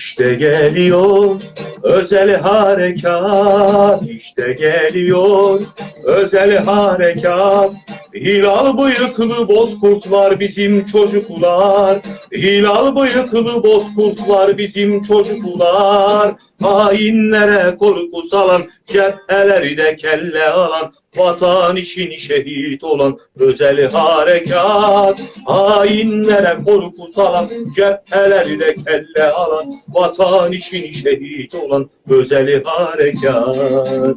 İşte geliyor özel harekat, işte geliyor özel harekat. Hilal bıyıklı bozkurtlar bizim çocuklar, Hilal bıyıklı bozkurtlar bizim çocuklar. Hainlere korku salan, cephelerde kelle alan, vatan için şehit olan özel harekat. Hainlere korku salan, cephelerde kelle alan, vatan için şehit olan özel harekat.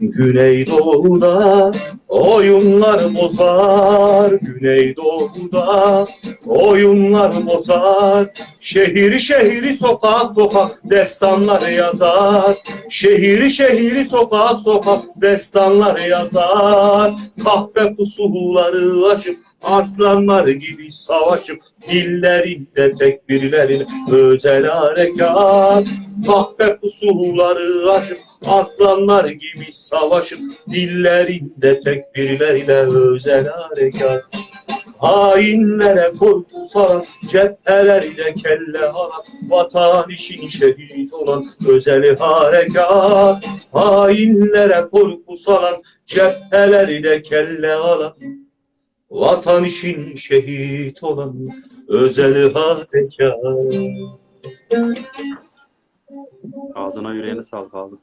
Güneydoğu'da oyunlar bozar, Güneydoğu'da oyunlar bozar. Şehri şehri sokak sokak destanlar yazar. Şehri şehri sokak sokak destanlar yazar. Kahve pusuları açıp aslanlar gibi savaşıp dillerinde tekbirlerin özel harekat. Kahve pusuları açıp aslanlar gibi savaşıp dillerinde tekbirlerle özel harekat. Hainlere korku salan, cephelerde kelle alan, vatan için şehit olan özel harekat. Hainlere korku salan, cephelerde kelle alan, vatan için şehit olan özel harekat. Ağzına yüreğine sağlık abi.